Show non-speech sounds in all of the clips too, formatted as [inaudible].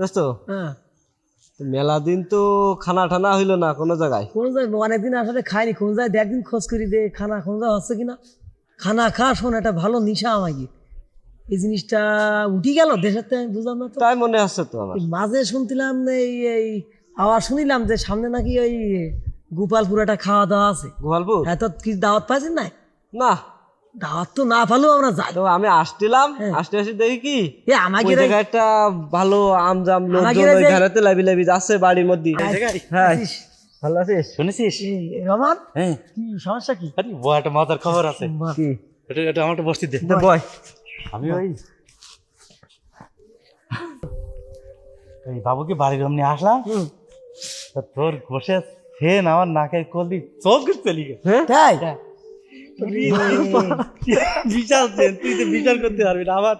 দোস্ত হ্যাঁ। মেলা দিন তো খানা টানা হইল না কোনো জায়গায়? কোন জায়গায়? অনেকদিন আসলে খাইনি। কোন জায়গায়? একদিন খোঁজ করি দে খানা কোন জায়গায় হচ্ছে কিনা। খানা খা শোন একটা ভালো নিশা আমাকে। এই জিনিসটা উঠি গেল দেশের থেকে আমি বুঝলাম না তো। তাই মনে হচ্ছে তো আমার। মাঝে শুনছিলাম এই এই আওয়াজ শুনিলাম যে সামনে নাকি ওই গোপালপুর একটা খাওয়া দাওয়া আছে। গোপালপুর? হ্যাঁ তো কি দাওয়াত পাইছেন না না। দাওয়াত তো না পালেও আমরা যাই। তো আমি আসছিলাম আসতে আসতে দেখি কি? এ আমাকে একটা ভালো আমজাম লোকজন আমাকে রে ওই ঘরেতে লাবি লাবি যাচ্ছে বাড়ির মধ্যে। হ্যাঁ। ভালো আছিস? শুনেছিস? রমান হ্যাঁ। কি সমস্যা কি? আরে বড় একটা মজার খবর আছে। কি? এটা এটা আমার বসতি দে। বয়। আমি ওই এই বাবুকে বাড়ির অমনি আসলাম। তোর বসে ফেন আমার নাকের কলদি চোখ চলি গে হ্যাঁ? তাই? [laughs] বিচার তুই তো বিচার করতে পারবি না আমার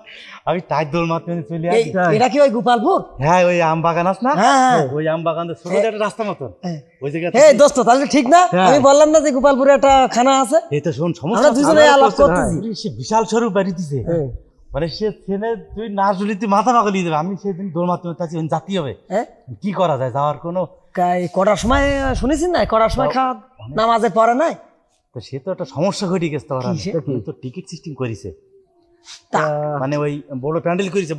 আমি মারতে মারতে চলে আসি এটা কি ওই গোপালপুর? হ্যাঁ ওই আম বাগান না? হ্যাঁ হ্যাঁ। ওই আম বাগান ছোট একটা রাস্তা মতন। হ্যাঁ। ওই জায়গায় এই দোস্ত তাহলে ঠিক না? আমি বললাম না যে গোপালপুরে একটা খানা আছে। এই তো শোন আমরা দুজনে আলাপ করতেছি সে বিশাল স্বরূপ বাড়ি দিছে। মানে সে ছেলে তুই না তুই মাথা দিয়ে দেবে আমি সেদিন মারতে মারতে আছি, জাতি হবে। হ্যাঁ কি করা যায়? যাওয়ার কোনো কটার সময় শুনেছিস না? কটার সময় খাওয়া নামাজে পড়ে নাই? তো সে তো একটা সমস্যা ঘটে গেছে তো টিকিট সিস্টেম করেছে। মানে ওই বড় প্যান্ডেল করেছে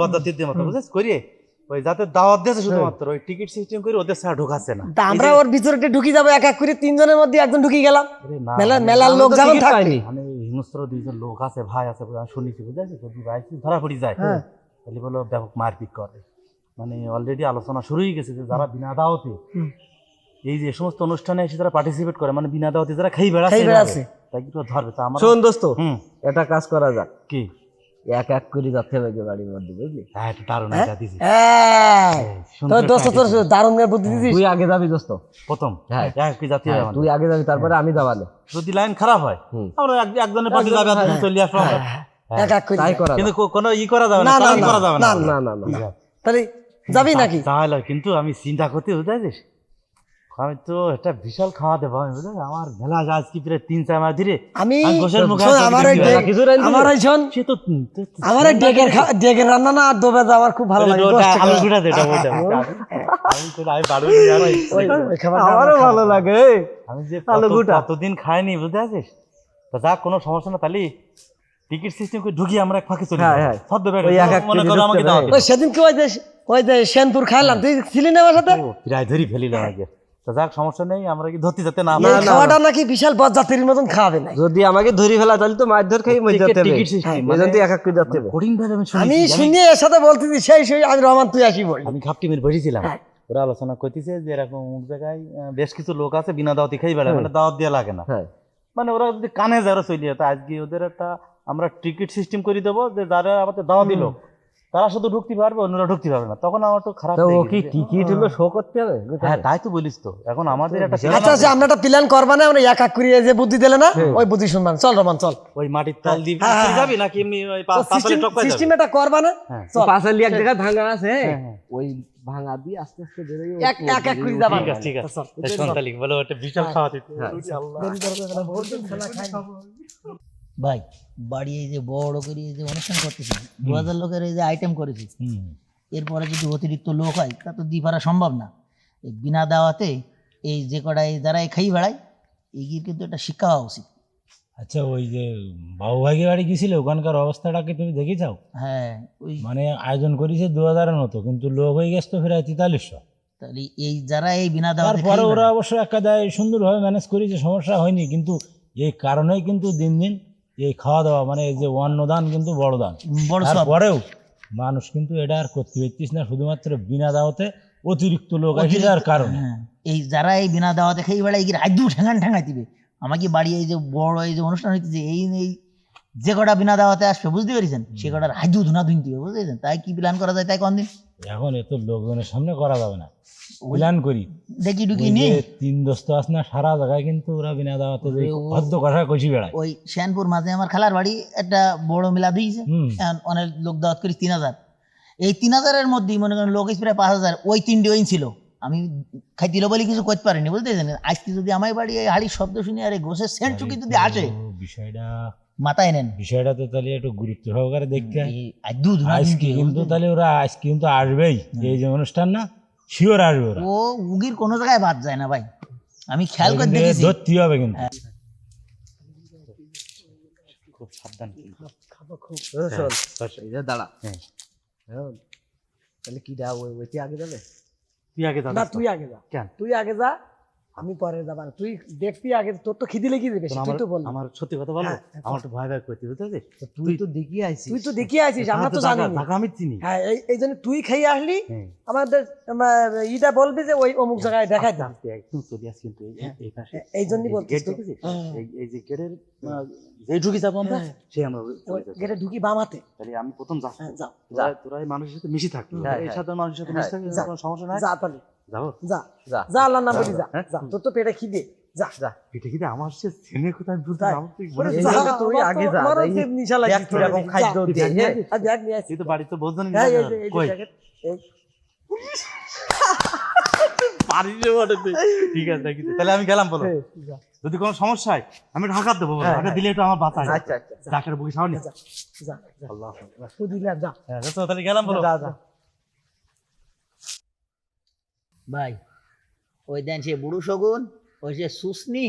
মতো বুঝেছ? করিয়ে ওই যাতে দাওয়াত দিয়েছে শুধুমাত্র ওই টিকিট সিস্টেম করে ওদের ঢোকাচ্ছে না। আমরা ওর ভিতরে ঢুকি যাব এক এক করে তিনজনের মধ্যে একজন ঢুকি গেলাম। মেলা মেলার লোক থাকবে মানে হিংস্র দুইজন লোক আছে ভাই আছে শুনেছি বুঝেছি? যদি ভাই ধরা পড়ি যায়। হ্যাঁ। তাহলে বলো ব্যাপক মারপিট করে। মানে অলরেডি আলোচনা শুরু হয়ে গেছে যে যারা বিনা দাওয়াতে। এই যে সমস্ত অনুষ্ঠানে এসে যারা পার্টিসিপেট করে মানে বিনা দাওয়াতে যারা খাই বেড়াচ্ছে খাই বেড়াচ্ছে। তাই একটু ধরবে? তা আমার শোন দোস্ত এটা কাজ করা যাক। কি? এক এক করে যাচ্ছে হবে বাড়ির মধ্যে বুঝলি? হ্যাঁ একটু দারুণ এই, তোর দোস্ত তোর দারুণ বুদ্ধি দিছিস তুই আগে যাবি দোস্ত। প্রথম। হ্যাঁ। এক কি জাতীয় হ্যাঁ, তুই আগে যাবি তারপরে আমি যাবালে যদি লাইন খারাপ হয়। আমরা এক- একজনের পাশে যাবে আর চলে আসব এক এক করে তাই করা কিন্তু কোনো ই করা যাবে না না, না, না, করা যাবে না। তাহলে যাবি নাকি? তাহলে কিন্তু আমি চিন্তা করতে বুঝতে আমি তো একটা বিশাল খাওয়া দেবো আমি বুঝলি আমার মেলা আজ কি প্রায় তিন চার মাস ধরে আমি আমার? আমার শোন সে তো আমার ডেকের ডেকের রান্না না দোবে আমার খুব ভালো লাগে। আলু গুঁড়া আমারও ভালো লাগে আমি যে আলু গুঁড়া। কতদিন খাইনি বুঝতে আছিস তা যাক কোনো সমস্যা না তাহলে টিকিট সিস্টেম করে ঢুকিয়ে আমরা এক ফাঁকে চলে হ্যাঁ, যাই। হ্যাঁ। সদ্য এক মনে করো আমাকে দাওয়াত হবে। দিল। ওই যে ওই যে সেনপুর খাইলাম তুই ছিলি না আমার সাথে প্রায় ধরি ফেলিলাম আগে তা যাক সমস্যা নেই আমরা কি ধরতে যেতে না এই খাওয়াটা নাকি বিশাল বজ্জাতির মতন খাওয়াবে না যদি আমাকে ধরি ফেলা তাহলে তো মাছ ধর খাই যেতে হবে। টিকিট system, মানে- এক এক করে যাচ্ছে। হবে কঠিন ভাবে আমি আমি শুনেছি শুনে এর সাথে বলতেছি সেই সেই আমি রহমান তুই আসি বলি। আমি খাপটি মেরে বসেছিলাম। হ্যাঁ। ওরা আলোচনা করতেছে যে এরকম অমুক জায়গায় বেশ কিছু লোক আছে বিনা দাওয়াতি খাই বেড়ায় মানে দাওয়াত দেওয়া লাগে না। হ্যাঁ। মানে ওরা যদি কানে যারা চলে যেত আজকে ওদের একটা আমরা টিকিট সিস্টেম করে দেবো যে যারা আমাদের দাওয়া দিল তারা শুধু ঢুকতে পারবে অন্যরা ঢুকতে পারবে না তখন আমার তো খারাপ তো ও কি টিকিট হলো শো করতে হবে হ্যাঁ তাই তো বলিস তো এখন আমাদের একটা আচ্ছা আচ্ছা আমরা একটা প্ল্যান করবা না আমরা এক এক করে যে বুদ্ধি দিলে না ওই বুদ্ধি শুনবান চল রহমান চল ওই মাটির তাল দিয়ে হ্যাঁ, হ্যাঁ, যাবি নাকি এমনি ওই পা- পাতালে টপকায় যাবি? সিস্টেম এটা করবা না হ্যাঁ। চল পাশালি এক জায়গায় ভাঙা আছে হ্যাঁ। ওই ভাঙা দিয়ে আস্তে আস্তে বেরোয় এক এক এক করে যাবা ঠিক আছে ঠিক আছে সন্তালিক বলো একটা বিশাল খাওয়া দিতে ভাই বাড়ি এই যে বড় করে এই যে অনুষ্ঠান করতেছি দু হাজার লোকের এই যে আইটেম করেছি এরপরে যদি অতিরিক্ত লোক হয় তা তো দিয়ে পারা সম্ভব না। এই বিনা দাওয়াতে এই যে কটা এই যারা খাই বেড়ায় এগিয়ে কিন্তু একটা শিক্ষা হওয়া উচিত। আচ্ছা ওই যে বাবুভাগি বাড়ি গেছিলে ওখানকার অবস্থাটা কি তুমি দেখেছাও হ্যাঁ ওই মানে আয়োজন করেছে দু হাজারের মতো কিন্তু লোক হয়ে গেছে তো প্রায় তেতাল্লিশশো। তাহলে এই যারা এই বিনা দাওয়াতে তারপরে ওরা অবশ্য একাদায় সুন্দরভাবে ম্যানেজ করেছে সমস্যা হয়নি কিন্তু এই কারণেই কিন্তু দিন দিন এই খাওয়া দাওয়া মানে এই যে অন্নদান কিন্তু বড় দান। বড় তারপরেও মানুষ কিন্তু এটা আর করতে পারতিস না শুধুমাত্র বিনা দাওয়াতে অতিরিক্ত লোক আসে যার কারণে। হ্যাঁ। এই যারা এই বিনা দাওয়াতে খাই বেড়ায় এগিয়ে আজু ঠেঙান ঠেঙাই দিবে? আমাকে বাড়ি এই যে বড় এই যে অনুষ্ঠান হইতেছে এই এই যে কটা বিনা দাওয়াতে আসবে বুঝতে পেরেছেন? সে কটার হাজু ধুনা ধুনতে হবে বুঝতে পেরেছেন? তাই কি প্ল্যান করা যায় তাই কোন দিন এখন এত লোকজনের সামনে করা যাবে না। প্ল্যান করি। দেখি ঢুকি নি? তিন দোস্ত আছে না সারা জায়গায় কিন্তু ওরা বিনা দাওয়াতে যে ভদ্র কথা কষি বেড়ায়। ওই শ্যানপুর মাঝে আমার খালার বাড়ি একটা বড় মেলা দিয়েছে। অনেক লোক দাওয়াত করি তিন হাজার। এই তিন হাজারের মধ্যেই মনে করেন লোক প্রায় পাঁচ হাজার ওই তিনটে ওই ছিল। আমি খাইছিল বলে কিছু করতে পারিনি বুঝতে পেরেছেন? আজকে যদি আমার বাড়ি এই হাড়ির শব্দ শুনি আর এই গোসের সেন্ট চুকি যদি আসে। বিষয়টা মাথায় নেন। বিষয়টা তো তাহলে একটু গুরুত্ব সহকারে দেখতে হয়। আজকে কিন্তু তাহলে ওরা আজকে কিন্তু আসবেই। এই যে অনুষ্ঠান না শিওর আসবে ও উগির কোনো জায়গায় বাদ যায় না ভাই। আমি খেয়াল করে দেখেছি। ধরতে হবে কিন্তু। খুব সাবধান কিন্তু। দাঁড়া। হ্যাঁ। হ্যাঁ। তাহলে কি দা ওই ওইটি আগে যাবে? তুই আগে না দাদা তুই আগে যা। কেন? তুই আগে যা। আমি পরে যাবা তুই দেখবি আগে তোর তো খিদি লেগে যাবে তুই তো বল আমার সত্যি কথা বলো হ্যাঁ, আমার একটু ভয় ভয় করতে বুঝতে পারছিস? তুই তো দেখিয়ে আইছিস তুই তো দেখিয়ে আছিস আমরা তো জানি ঢাকা- ঢাকা আমি চিনি হ্যাঁ এই জন্য তুই খেয়ে আসলি হ্যাঁ। আমাদের ইটা বলবি যে ওই অমুক জায়গায় দেখাই দাম আস্তে একদম চলে আসি কিন্তু এই- পাশে এই জন্যই বলছিস তো। হ্যাঁ। এই- যে গেটের যে ঢুকি যাব আমরা হ্যাঁ। সে আমরা। গেটে ঢুকি বামাতে তাহলে আমি প্রথম যাচ্ছি হ্যাঁ, যাও তোরা এই মানুষের সাথে মিশে হ্যাঁ, এই হ্যাঁ। সাধারণ মানুষের সাথে মিশি থাকবি যা। কোনো সমস্যা নাই যা তাহলে যাব? যা। যা। যা আল্লাহর নাম বলি যা। হ্যাঁ? যা। তোর তো পেটে খিদে। যা। যা। এটা কি আমার সে ছেলে কোথায় বুঝতে তাই। তুই ওরে বলে এই যা, জায়গা তুই আগে যা, আমারও যাই। যে নিশা দেখ লাগছে কীরকম খাদ্য যা। হ্যাঁ। আর দেখ নিয়ে আসি তো বাড়িতে বোঝনি হ্যাঁ এই যে এই যে কই? জ্যাকেট রে বটে ঠিক আছে তাহলে আমি গেলাম বলো। যদি কোনো সমস্যা হয় আমি ঢাকা দেবো হ্যাঁ, ঢাকা দিলে একটু আমার বাঁচা আচ্ছা আচ্ছা। ডাক্তার বুকি সামনে যা যা যা। আল্লাহ দিলাম যা। হ্যাঁ তাহলে গেলাম বলো। যা যা। ভাই ওই দেন সে বুড়ো শগুন ওই সে সুসনি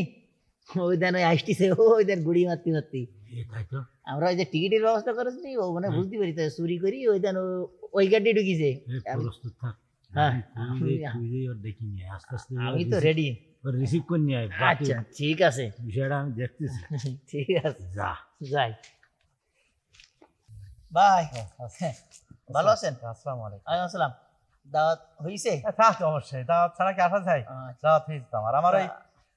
ওই দেন ওই আসটিছে ওই দেন গুড়ি মারতে মারতে। আমরা ওই যে টিকিটের ব্যবস্থা করেছি ও মানে বুঝতে পারি তো চুরি করি ওই দেন ওই গাড়ি ঢুকিছে। আমি- হ্যাঁ। আমি তো রেডি ওর রিসিভ করে নিয়ে আচ্ছা ঠিক আছে। বিষয়টা আমি দেখতেছি। [laughs] ঠিক আছে। যা। যাই। বাই হ্যাঁ, ভালো আছেন? আসসালামু আলাইকুম। আসসালাম। দাওয়াত হইছে? থাক অবশ্যই দাওয়াত ছাড়া কি আসা যায়? আচ্ছা, দাওয়াত হয়েছে তো আমার। আমার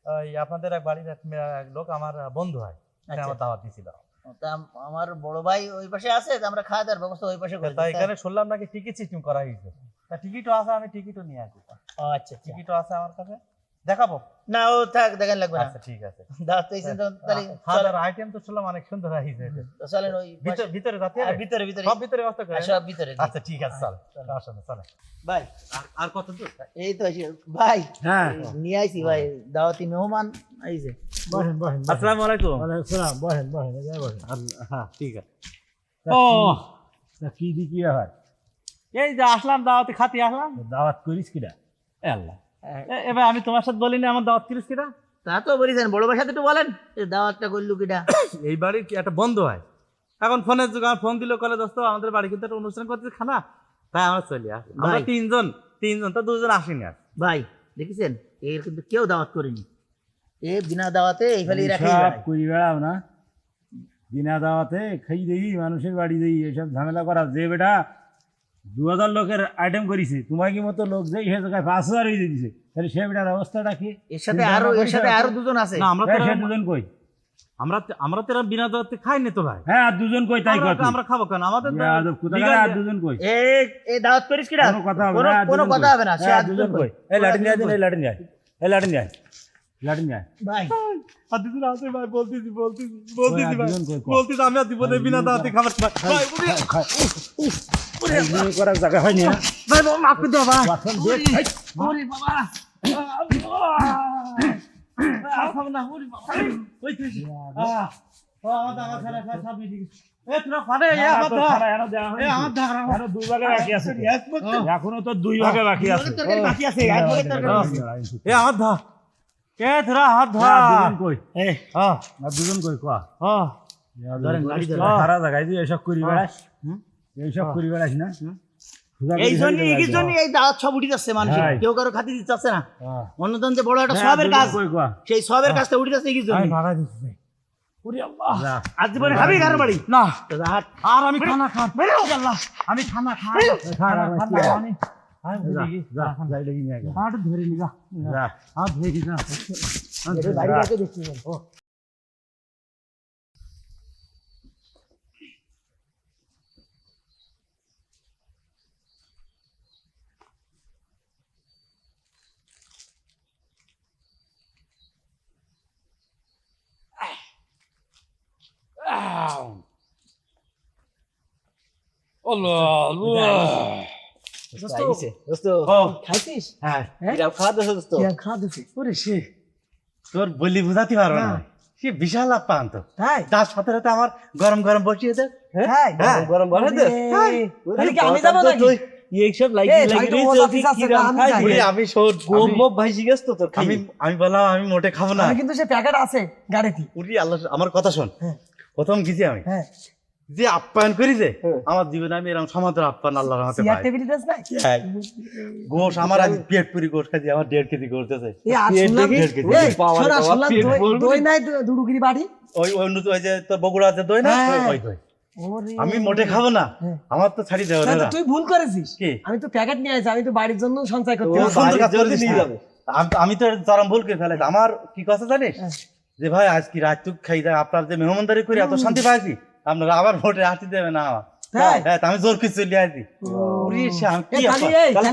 ওই আপনাদের এক বাড়ির এক লোক আমার বন্ধু হয় আচ্ছা। আমার দাওয়াত দিছিল। তা আমার বড় ভাই ওই পাশে আছে? আমরা খাওয়া দাওয়ার ব্যবস্থা ওই পাশে করি তা এখানে শুনলাম নাকি টিকিট সিস্টেম করা হয়েছে তা টিকিটও আছে আমি টিকিটও নিয়ে আসি। আচ্ছা আচ্ছা। টিকিটও আছে আমার কাছে? দেখাবো? না ও থাক দেখেন লাগবে না। আচ্ছা ঠিক আছে। তো তাহলে খাওয়ার আইটেম তো শুনলাম অনেক সুন্দর চলেন ওই ভিতরে ভিতরে যাতে আর ভিতরে ভিতরে। সব ভিতরে ব্যবস্থা করে? সব ভিতরে আচ্ছা ঠিক আছে চল। আসুন চলে। ভাই আর- কত দূর? এই তো ভাই হ্যাঁ। নিয়ে আইছি ভাই দাওয়াতি মেহমান আইছে বসেন বসেন আসসালামু আলাইকুম। ওয়ালাইকুম সালাম বসেন বসেন এই জায়গায় বসেন। হ্যাঁ ঠিক আছে। ও। কি- তা কি দি কি ব্যাপার এই যে আসলাম দাওয়াতে খাতি আসলাম। দাওয়াত করিস কিনা? এ আল্লাহ। এবার আমি তোমার সাথে বলিনি আমার দাওয়াত করিস কিনা তা তো বলিছেন বড় ভাই সাথে একটু বলেন। যে দাওয়াতটা করলু কিটা? [coughs] এই বাড়ির কি একটা বন্ধ হয়? এখন ফোনের যুগ আমার ফোন দিল কলে দোস্ত আমাদের বাড়ি কিন্তু একটা অনুষ্ঠান করতেছে খানা। তাই আমরা চলে আসি আমরা তিনজন তিনজন তো দুজন আসেনি আর। ভাই দেখেছেন? এর কিন্তু কেউ দাওয়াত করেনি। এ বিনা দাওয়াতে এই খালি রাখি সব করি বেড়াও না। বিনা দাওয়াতে খাই দেই মানুষের বাড়ি দেই এসব ঝামেলা করা। যে বেটা দু হাজার লোকের আইটেম করিছে। তোমার কি মতো লোক যে সে জায়গায় পাঁচ হাজার হয়ে দিছে তাহলে সে বেটার অবস্থাটা কি? এর সাথে আরও এর সাথে আরও দুজন আছে। না আমরা তো হ্যাঁ, সে দুজন কই? আমরা আমরা তো বিনা দাওয়াতে খাইনি তো ভাই। হ্যাঁ আর দুজন কই তাই কথা আমরা খাব কেন? আমাদের তো আর দুজন কই? এ এ দাওয়াত করিস কিটা কোনো কথা হবে না কোনো কথা হবে না সে হ্যাঁ, আর দুজন কই। এই লাঠিন যায় এই লাঠিন যায় এই লাঠিন যায় লাঠিন যায় ভাই। আর দুজন আছে ভাই বলতেছি বলতেছি বলতেছি আর ভাই দুজন কই, কও। বলতেছি আমি আর জীবনে বিনা দাওয়াতে খাবার ভাই। করার জায়গা হয়নি হ্যাঁ? মাফ করে দাও বাবা। ওরে বাবা। ধর এখনও দেওয়া হয়নি। এ আমার ধর এখনও দুই ভাগে বাকি আছে। এখনও তো দুই ভাগে বাকি আছে। বাকি আছে। আমার ধর এ তোরা হাত ধর দুজন কই? এ। হ্যাঁ। দুজন কই কোয়া? হ্যাঁ। ধরেন গাড়ি ধরে। সারা জায়গায় তুই এসব করি বেড়াস এইসব করি বেড়াস না? এই জন্য এই জন্য এই দাওয়াত সব উঠে যাচ্ছে মানুষের। হ্যাঁ। কেউ কারও খাতি দিতে চাচ্ছে না। অন্যতন যে বড় একটা হ্যাঁ, সবের কাজ সেই সবের কাজটা উঠে যাচ্ছে এই জন্য। আজ জীবনে খাবি কারও বাড়ি? না। আর আমি খানা খান। আল্লাহ আমি খানা খান। আমি ধরে নিগা ধরে নিগা বাড়ি কাছে দেখছি ও দোস্ত দোস্ত ও খাইছিস হ্যাঁ হ্যাঁ কিরাম খাওয়া দাওয়া দোস্ত কি আর খাওয়া দিছি ওরে সে তোর বলি বুঝাতে পারো না সে বিশাল আপ্যায়ন তো তাই তার সাথে সাথে আমার গরম গরম বসিয়ে দেয়। গরম বাড়ে দে তাহলে কি আমি যাব এইসব ভাই তো তোর বললাম আমি মোটে খাব না কিন্তু সে প্যাকেট আছে গাড়িতে উরি আল্লাহ আমার কথা শোন হ্যাঁ। প্রথম গেছি আমি? হ্যাঁ। যে আপ্যায়ন করেছে হ্যাঁ। আমার জীবনে আমি এরকম সমান্তর আপ্যায়ন আল্লাহর হাতে পাই। হ্যাঁ। গোশ আমার আজ পেট পুরি গোশ খাইছি আমার দেড় কেজি গোশ দিয়েছে দই- নাই দুডুগিরি বাড়ি? ওই নতুন ওই যে তোর বগুড়া আছে দই না? হ্যাঁ। ওই দই আমি মোটে খাব না। আমার তো ছাড়ি দেওয়া না, তুই ভুল করেছিস। কি? আমি তো প্যাকেট নিয়ে আসি আমি তো বাড়ির জন্য সঞ্চয় করতে। আম- তো চরম ভুল করে ফেলেছি আমার কি কথা জানিস। যে ভাই আজ কি রাত তুক খাই দেয় আপনার যে মেহমানদারি করি এত শান্তি পাইছি আপনারা আবার ভোটে আসতে দেবে না আমার। হ্যাঁ। আমি জোর কিছু চলে আসি।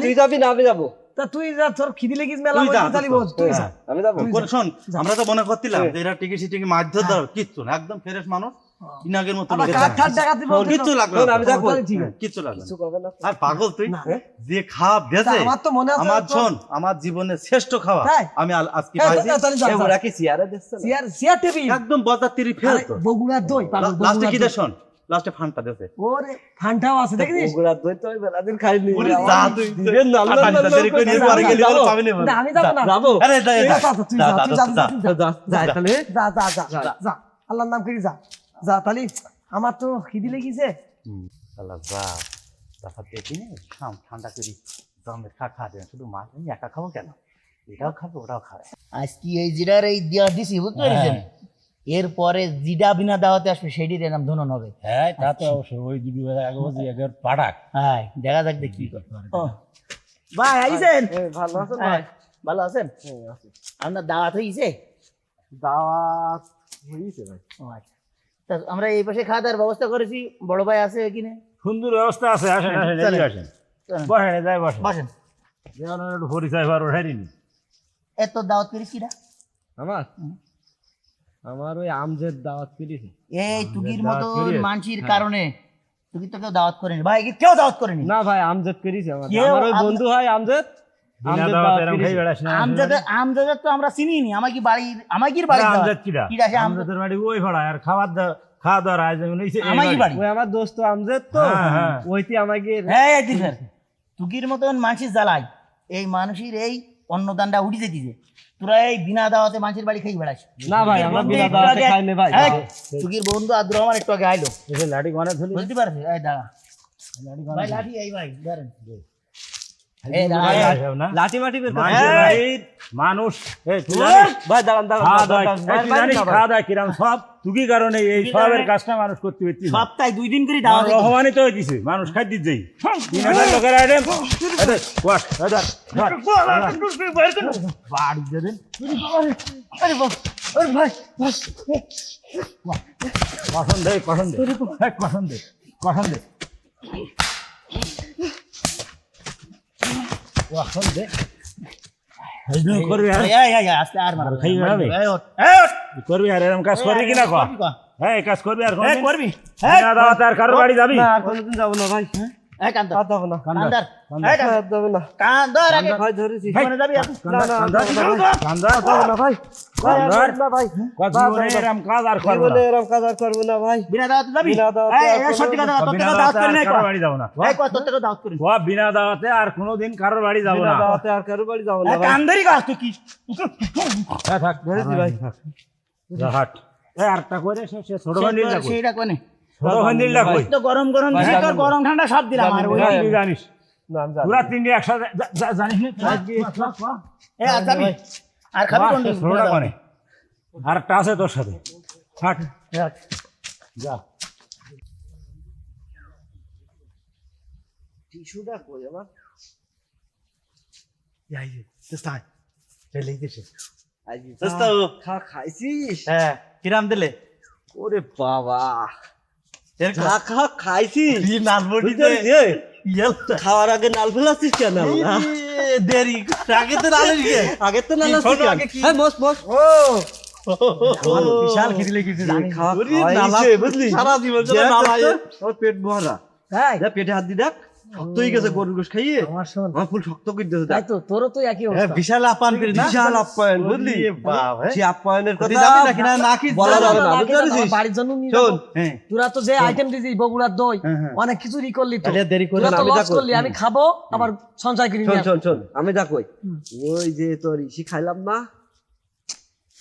তুই যাবি না আমি যাব। তা তুই যা তোর খিদি লেগিস মেলা তুই যা, বলতে তালি তুই বল তুই হ্যাঁ। যা আমি যাব। কোন শোন আমরা তো মনে করছিলাম যে এরা টিকিট সিটিং মাধ্যম ধর কিচ্ছু না একদম ফ্রেশ মানুষ। ইনাগের মতো কিচ্ছু না। আমি। কিচ্ছু না। আর পাগল তুই? যে খাওয়া দিয়েছে তা আমার তো মনে আছে আমার শোন আমার জীবনের শ্রেষ্ঠ খাওয়া আমি আজকে পাইছি। যা, যা। ওরা কি চেয়ারে দিচ্ছে না? Chair chair table. একদম বাজার তিরি ফেল তো বগুড়ার দই পাগল, লাস্টে কি দই। দে শোন লাস্টে ফানটা দেছে ওরে ফান্টাও আছে দেখিস বগুড়ার দই তো বেলাদিন খাইনি। ওরে যা তুই না, আর আল্লাহ আল্লাহ দেরি করে নিয়ে পরে গেলি। বলে পাবি না আমি যাব না। যাব? আরে যা যা যা, যা, যা, যা, যা, যা, যা, যা, যা, যা, যা। যা যা যা। যা। আল্লাহর নাম করি যা। যা তালি আমার তো খিদি লেগেছে। হুম, শালা যা তারপর দেখি নে, খাম ঠান্ডা করি দমে খা খা দেন শুধু মাছ আমি একা খাব কেন? এটাও খাবে ওটাও খাবে। আজকে এই জিরার এই দেওয়া দিছি বুঝতে পেরেছেন? এরপরে জিডা বিনা দাওয়াতে আসবে সেটির নাম ধনন হবে। হ্যাঁ তা তো অবশ্যই ওই দুটো আগে বলছি একের পাঠাক হ্যাঁ দেখা যাক দেখি কি করতে পারে। ভাই আইছেন? ভালো আছো হ্যাঁ, ভাই? ভালো আছেন? হ্যাঁ, আপনার দাওয়াত হয়েছে দাওয়াত হয়েছে ভাই। ও আচ্ছা। তা আমরা এই পাশে খাওয়া দাওয়ার ব্যবস্থা করেছি বড় ভাই আছে কিনে সুন্দর ব্যবস্থা আছে আসেন আসেন চলেন। এদিকে আসেন। চলেন। বসেন যাই বসেন। বসেন। যেমন একটু পরিচয় বার ওঠাই এত দাওয়াত করিস কিনা আমার? আমার ওই আমজের দাওয়াত করেছি এই তুকির দাওয়াত মতো করিস? মানসির কারণে তুকি তো কেউ দাওয়াত করেনি। ভাই কি কেউ দাওয়াত করেনি? না ভাই আমজেদ করেছি আমার। কেউ আমার ওই আম- বন্ধু হয় আমজেদ। আমজেদ দাওয়াত দাওয়াত এরম খাই করেছি। বেড়াস না। আমজাদের আমজাদের তো আমরা চিনি নি। আমাকে বাড়ির আমাকে বাড়ির দাওয়াত। আমজাদ কিরা কিরা সে আমজাদ আমজাদের বাড়ি ওই ভাড়া আর খাবার দাওয়া খাওয়া দাওয়ার আয়োজন হয়েছে এই বাড়ি। বাড়ি? ওই আমার দোস্ত আমজেদ তো। ওইটি আমাকে হ্যাঁ এই তুকির মতন মানুষের জ্বালাই এই মানুষের এই অন্নদানটা উঠি যেতিছে। তোরা এই বিনা দাওয়াতে মানুষের বাড়ি খেয়ে বেড়াস। না ভাই আমরা বিনা একটু দাওয়াতে আগে- খাইনি ভাই। তুকির বন্ধু আব্দুর রহমান একটু আগে আইলো। এসে লাঠি মানে ধরি বুঝতে পারছিস? এই দাঁড়া। লাঠি ভাই দাঁড়ান এই ভাই, এই, আসেও না লাঠি মাটি বের মানুষ। ভাই দাঁড়ান দাঁড়ান কিরাম? সব কারণে এই সবের কাজটা করতে পারছিস না। সপ্তাহে দুই দিন করে দাওয়াত রহমানই তো হইতিছে। মানুষ খাই দিত যাই তিন হাজার লোকের আইটেম। ওয়াট হাজার বাড়ি দেবেন আরে বাবা, আরে ভাই কখন কখন দে কখন দে। কখন দে কখন দে এই জন্য করবি আর এই, এই, এই, আস্তে আর মারো। খাই হবে? এই, ওঠ, এই, ওঠ। করবি আর এরকম কাজ করবি কিনা কর হ্যাঁ কাজ করবি আর? করবি। হ্যাঁ দাদা আর কারও বাড়ি যাবি না আর কোনোদিন যাব না ভাই এই, কান্দর। কান্দর। কান্দর। কান্দর। কান্দর কান্দর কান্দর। কাজ কাজ বিনা দাওয়াতে যাবি? বিনা দাওয়াতে এই, আর এই, কোনো- সত্যি কথা, তোর বিনা থেকে দাওয়াত দাওয়াতে করি আর নাই, কারোর বাড়ি যাব না। দাওয়াত আর কোনোদিন কারোর বাড়ি যাব না। দাওয়াতে আর কারও বাড়ি যাব না এই, ভাই। তুই কি? হ্যাঁ, থাক। ধরেছি ভাই। হাট। এই করে সে ছোট ভান্ডিলটা সেইটা কোনে? গরম গরম দিছি, তোর গরম ঠান্ডা সব দিলাম আর ওই- জানিস। না আমি যাব পুরা তিনটে একসাথে যা- যা- জানিস না? আর যাবি? আর খাবি কোন ছোটটা কোনে? আর একটা আছে তোর সাথে। হাট যা। টিস্যুটা কই আমার? এই চেষ্টা হয়। খা খাইছিস? হ্যাঁ কিরাম দিলে? ওরে বাবা। খা খা খাইছিস? খাওয়ার আগে নাল ফেলাছিস কেন? দেরি। আগে তো আগে তো নাল? হ্যাঁ বস বিশাল খাওয়া বুঝলি? সারা জীবন নালা। ওর পেট ভরা? পেটে হাত দি দেখ। শক্ত হয়ে গেছে গরুর গোশ খাইয়ে? আমার ফুল শক্ত করে দিয়েছে তাই তো তোরও তো একই হ্যাঁ অবস্থা বিশাল আপ্যায়ন করি না? বিশাল আপ্যায়ন বুঝলি? বাপ, হ্যাঁ। সে আপ্যায়নের কথা যাবি নাকি না নাকি বলা যাবে না, বাড়ির জন্য নিয়ে শোন, হ্যাঁ। তোরা তো যে আইটেম দিছিস বগুড়ার দই হ্যাঁ, হ্যাঁ। অনেক কিছু করলি তো। আর দেরি করে আমি যা। করলি আমি খাব আবার সঞ্চয় করি শোন নিয়ে শোন শোন আমি যা কই। ওই যে তোর ইসি খাইলাম না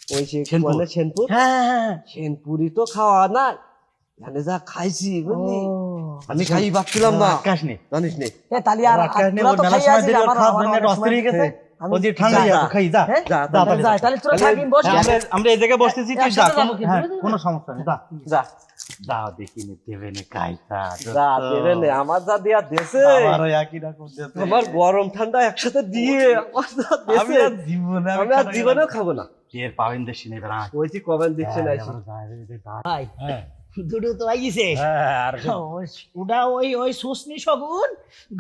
ওই সে সেনপুর। সেনপুর হ্যাঁ হ্যাঁ হ্যাঁ সেনপুরি তো খাওয়া নাই। যা খাইছি বুঝলি। আমি খাই ভাবছিলাম না আকাশ নেই জানিস নে এ, তাহলে আর আকাশ নেই তোরা ওর তো মেলার খাইয়ে সময় আছিস, দেরি ওর আমার- জন্য অস্থির গেছে ও যে ঠান্ডা যা, ইয়া, যা। খাই যা? যা যা, তাহলে যাই, তোরা তাহলে- বস আমরা আমরা এই জায়গায় বসতেছি তুই যা কোনো যাব কিন্তু, বুঝলি? কোনো সমস্যা নেই যা যা যা দেখি নি দেবে নি যা দেবে আমার যা দেয়া দেছে আমারও একই রকম। আমার গরম ঠান্ডা একসাথে দিয়ে আমার যা আমি আর জীবনে আমি আর জীবনেও খাব না টের পাবেন দেশি নেই বেড়া ওই যে কমেন্ট হ্যাঁ, দিচ্ছে না ভাই হ্যাঁ দুটো তো আইছে। হ্যাঁ আর ওটা ওই ওই সুস্নি শগুন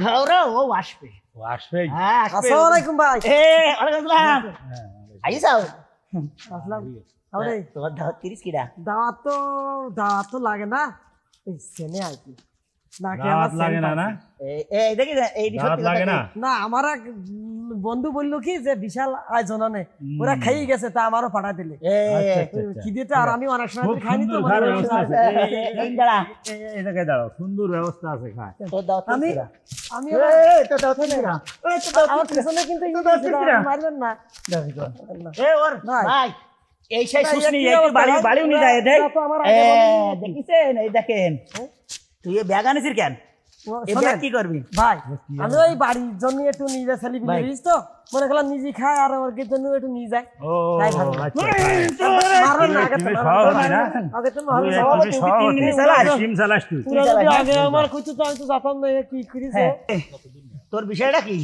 ঘাওরা ও আসবে। ও আসবে? হ্যাঁ আসসালামু আলাইকুম ভাই। এ ওয়ালাইকুম আসসালাম। আইসাও আসসালাম। আরে তোমার দাওয়াত তিরিশ কিরা? দাওয়াত তো দাওয়াত তো লাগে না। এই সেনে আর কি। না কি আমার দাওয়াত লাগে না না? এই এই দেখি এই লাগে না? না আমার বন্ধু বলল কি যে বিশাল আয়োজন আনে ওরা খাইয়ে গেছে তা আমারও পাঠা দিলে। এ আচ্ছা, আচ্ছা, আচ্ছা। আর আমি অনেক সময় খাইনি তো সুন্দর ব্যবস্থা আছে। খায়। আমি আমি আমার পিছনে কিন্তু ই দাওয়াত দিয়েছে, কিরা? মারবেন না। এ ওর ভাই। ভাই এই সেই ভাই, একটু বাড়ি বাড়িও নিয়ে যায় দেখ। এটা তো আমার এ আগে বলেনি। দেখিছেন? এই দেখেন। তুই এ ব্যাগ কেন? ব্যাগ কি করবি? ভাই আমি ওই বাড়ির জন্য একটু নিয়ে যাই ছেলে। বিলিস তো। মনে করলাম নিজে খায় আর ওর জন্য একটু নিয়ে যায় তাই ভালো। আচ্ছা মারবেন না আগে তো মারবেন না? তো মারবেন আমার কইতো তো আমি তো জানতাম না এ কি করিছে? তোর বিষয়টা কি?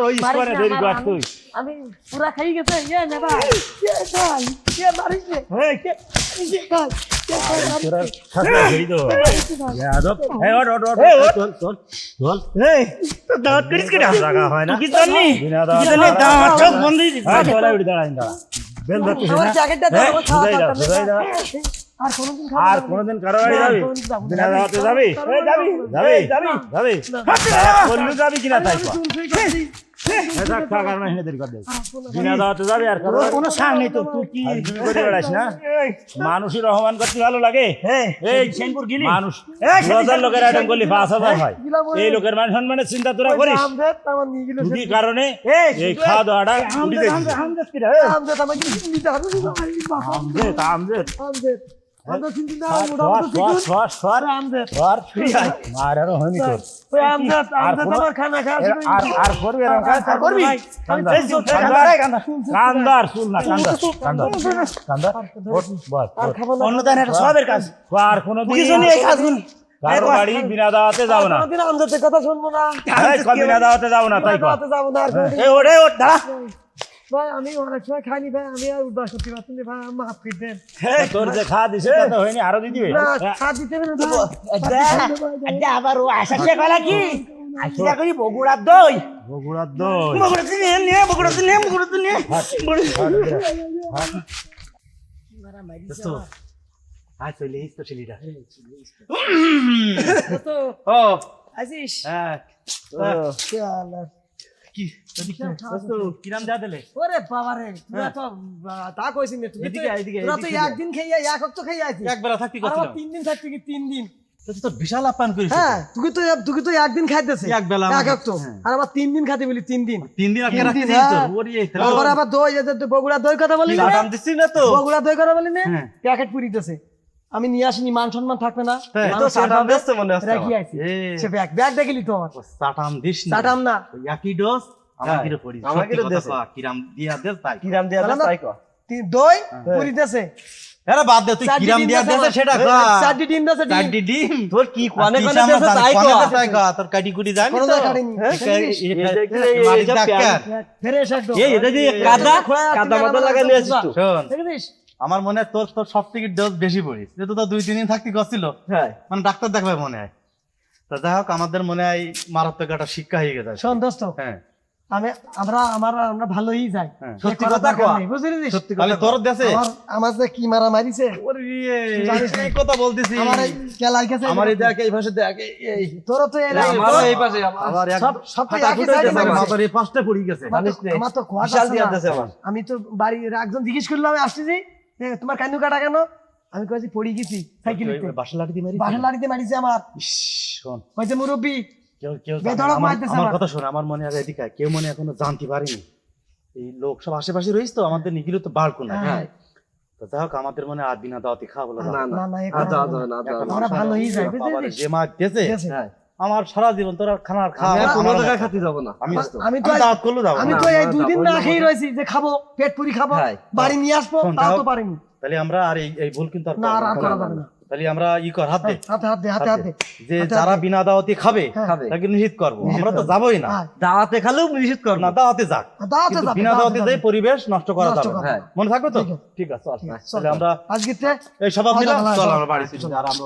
ওই মারিস স্কোরে নে, দেরি আমার- কর আমি- পুরা খাই গেছে এ নেবা এ এ এ এ করিস হয় না। কি জানি চোখ বন্ধ বেল আর কোনোদিন আর। কারও বাড়ি যাবি? বিনা দাওয়াতে যাবি? যাবি। যাবি? যাবি। যাবি বললু যাবি কিনা তাই বিনা দাওয়াতে যাবি কোনো তুই মানুষের রহমান করতে ভালো লাগে? মানুষ। লোকের আইটেম করলি পাঁচ হাজার হয়। এই লোকের মান সম্মানের চিন্তা তোরা করিস? কারণে এই, খাওয়া দাওয়াটা উঠে দেখি আমজেদ আরও কোনো- হয়ে আর করবি এরকম কাজ? আর করবি? কান্দার। এই চুপ, কান্দার কান্দার, কান্দার শুন না কান্দার। কান্দার। কান্দার। ওঠ, বস আর ওঠ। খাব না। অন্য দান এটা সবের কাজ। আর কোনোদিন কিছু নেই। এই কাজগুলো কারও বাড়ি বিনা দাওয়াতে যাও না। কোনোদিন কথা শুনব না। এই, কল বিনা দাওয়াতে যাও না তাই ওরে ওর দাঁড়া। ভাই, আমি অনেক সময় খাইনি ভাই আমি আর উদ্বাস করতে পারছি না ভাই মাফ করে দেন। তোর যে খা দিছে তা তো হয়নি আরও দিয়ে দিবে। না খাওয়া দিতে হবে না আচ্ছা আবার ও আশা শেখ হলা কি? আশা করি বগুড়ার দই। বগুড়ার দই। বগুড়াতে নিয়ে নিয়ে নিয়ে বগুড়াতে নিয়ে। আয় চলে এসে তো ছেলেটা। তো ও। আসিস? হ্যাঁ। শালা। কি? কিরাম যা দিলে। ওরে বাবা রে তোরা তো তা কইছিস না তুই এদিকে এদিকে তোরা তো একদিন খাইয়া এক হপ্তাহ খাইয়া আছিস একবেলা থাকতে আর আমার তিন দিন থাকতে কি তিন দিন? তো তো বিশাল আপ্যায়ন করিস হ্যাঁ তুই। তো তুই তো একদিন খাইতেছিস। এক বেলা এক হপ্তাহ। হ্যাঁ। আর আমার তিন দিন খাইতে বলি তিন দিন। তিন দিন আগে রাখতে দিন, তো হ্যাঁ। ওরে আবার দই তুই বগুড়া দই কথা বলি না। দাম দিছিস না তো? বগুড়া দই কথা বলি না। প্যাকেট পুরিতেছে। আমি নিয়ে আসিনি মান সম্মান থাকবে না। তো মানুষ সাটাম এভাবে বেচছে মনে হচ্ছে রাখি আমার। সে ব্যাগ ব্যাগ দেখিলি তো আমার? সাটাম দিস না। চাটাম না। একই ডোজ আমাকে পড়িস। আমাকে আমাকে কিরাম দিয়া দে তাই কিরাম দিয়া তাহলে তাই কর তিন- দই। পুরিতেছে আরে বাদ দে তুই কিরাম দিয়া দেছে সেটা এই, চারটি ডিম দেছে চারটি ডিম? তোর কি কোয়ানে আর দেছে তাই কর তাই খা তোর কাটি কুটি জানি তো? জায়গায় কাটিনি। জানিস? এই- এই যে- এই- এই মালিক যে ডাক্তার। প্যান- ফ্রেশ একদম। এই এটা যে কাদা কাদা মাদা নিয়ে আসিস শোন। দেখেছিস? আমার মনে হয় তোর তোর সব থেকে ডোজ বেশি পড়িস। যেহেতু তো দুই তিন দিন থাকতে গেছিল হ্যাঁ। মানে ডাক্তার দেখবে মনে হয়। তা যাই হোক আমাদের মনে হয় মারাত্মক একটা শিক্ষা হয়ে গেছে শোন দোস্ত হ্যাঁ। আমি আমরা আমার আমরা ভালোই যাই। হ্যাঁ। সত্যি কথা বুঝলি সত্যি তাহলে তোর দেশে? আমার আমার যে কি মারা মারিছে? ওরে এই কথা বলতেছি। আমার এই কেলার কাছে আমার এই দেখ এই পাশে দেখ এই- তোর তো এই আমারও এই পাশে আমার সব সব তো একই সাইডে আমার। মাথার এই পাঁচটা পড়ে গেছে। জানিস নে? আমার তো বিশাল দিয়া। আমার। আমি তো বাড়ির একজন জিজ্ঞেস করলাম এ, তোমার কান্দু কাটা কেন? আমি কয়েছি পড়ে গেছি সাইকেল বাসা লাঠি দিয়ে মারি বাসা মারিছে আমার। শোন। হয়েছে মুরব্বী কেউ। আমার-। কথা শোন আমার মনে আগে এদিকে কেউ মনে এখনও জানতে পারেনি। এই লোক সব আশেপাশে রয়েছে তো আমাদের নিখিল তো বাড়কো না। হ্যাঁ। তো যাই হোক আমাদের মনে আর বিনা দাওয়াতি খাওয়া বলে না না। না আমরা। ভালোই যাই যে দিয়েছে আছে। হ্যাঁ। আমার সারা জীবন তোর আর খানা খাওয়া আমি কোনো জায়গায় মতো। খাতে যাব না। আমি তো দাওয়াত যাব আমি তো এই দুই দিন না খেয়ে যে খাব পেট পুরি খাব হ্যাঁ। বাড়ি নিয়ে আসব তাও তো পারিনি। তাহলে আমরা আর এই এই ভুল কিন্তু আর না আর। করা যাবে না। তাহলে আমরা ই কর হাতে হাতে হাতে হাতে হাতে যে যারা বিনা দাওয়াতি খাবে হ্যাঁ। তাকে নিষিদ্ধ করব। আমরা তো যাবোই না। হ্যাঁ। দাওয়াতে খালেও নিষিদ্ধ করব। না দাওয়াতে যাক। দাওয়াতে যাবে, বিনা দাওয়াতে দাওয়াতে যে যাবে। পরিবেশ নষ্ট করা যাবে হ্যাঁ। মনে থাকবে তো? ঠিক আছে। তাহলে আমরা আজকে এই স্বভাব আচ্ছা, চল। আমরা বাড়ি আর আমরা